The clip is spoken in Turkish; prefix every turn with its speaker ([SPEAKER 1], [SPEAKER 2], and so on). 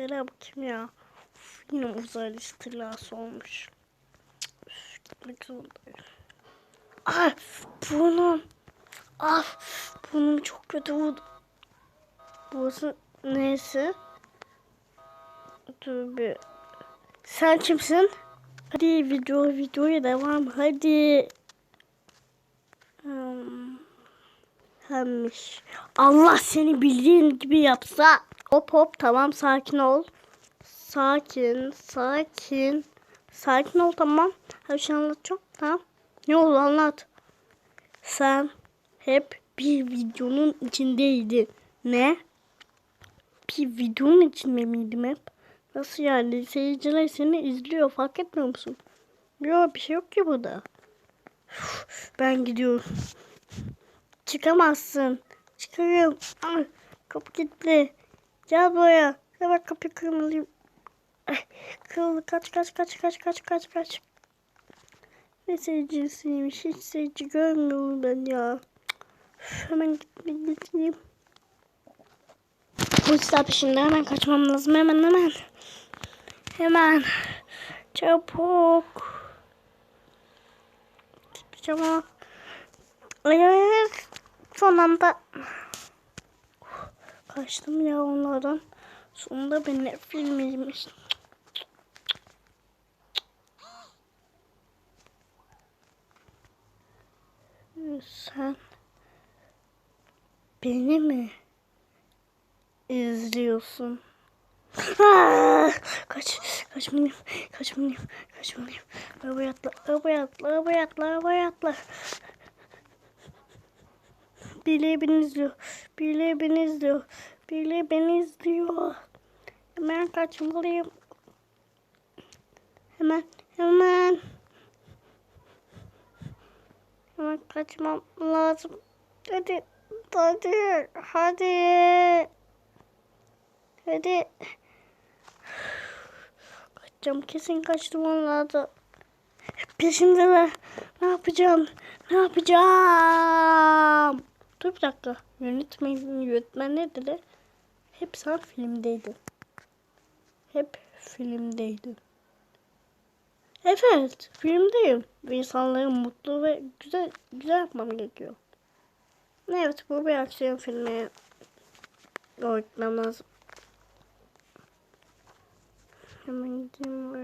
[SPEAKER 1] Nereye bakayım ya. Uf, yine uzaylı istilası olmuş. Üf, gitmek zorundayım. Ah burnum. Ah burnum çok kötü vurdu. Burası neyse. Dur bir. Sen kimsin? Hadi video videoya devam hadi. Hmm. Hemmiş. Allah seni bildiğin gibi yapsa. Hop hop tamam sakin ol. Sakin sakin. Sakin ol tamam. Her şey anlatacağım tamam. Ne oldu anlat. Sen hep bir videonun içindeydin. Ne? Bir videonun içinde miydim hep? Nasıl yani? Seyirciler seni izliyor fark etmiyor musun? Yok bir şey yok ki burada. Ben gidiyorum. Çıkamazsın. Çıkarım. Ay, kapı kilitli. Gel buraya. Hemen kapı kırmalıyım. Ay, Kırıldı. Kaç kaç kaç kaç kaç kaç kaç. Ne seyircisiymiş. Hiç seyirci görmüyorum ben ya. Üf, Hemen gitmek gideyim. Polisler peşinde hemen kaçmam lazım. Hemen hemen. Hemen. Çabuk. Çabuk. Ay ay. Son anda. Kaçtım ya onlardan. Sonunda beni filmiymiş. Sen beni mi izliyorsun? Aa, kaç, kaçmalıyım, kaçmalıyım, kaçmalıyım. Arabaya atla, arabaya atla, arabaya atla, arabaya atla. Birileri beni izliyor, birileri beni izliyor, birileri beni izliyor. Hemen kaçmalıyım. Hemen, hemen. Hemen kaçmam lazım. Hadi, hadi, hadi. Hadi. Kaçacağım kesin kaçtım onlarda. Peşimdeler. Ne yapacağım? Ne yapacağım? Dur bir dakika. Yönetmen, yönetmen ne dedi? Hep sen filmdeydin. Hep filmdeydin. Evet, filmdeyim. Ve insanları mutlu ve güzel güzel yapmam gerekiyor. Evet, bu bir aksiyon filmi. O gitmem lazım. Hemen gideyim.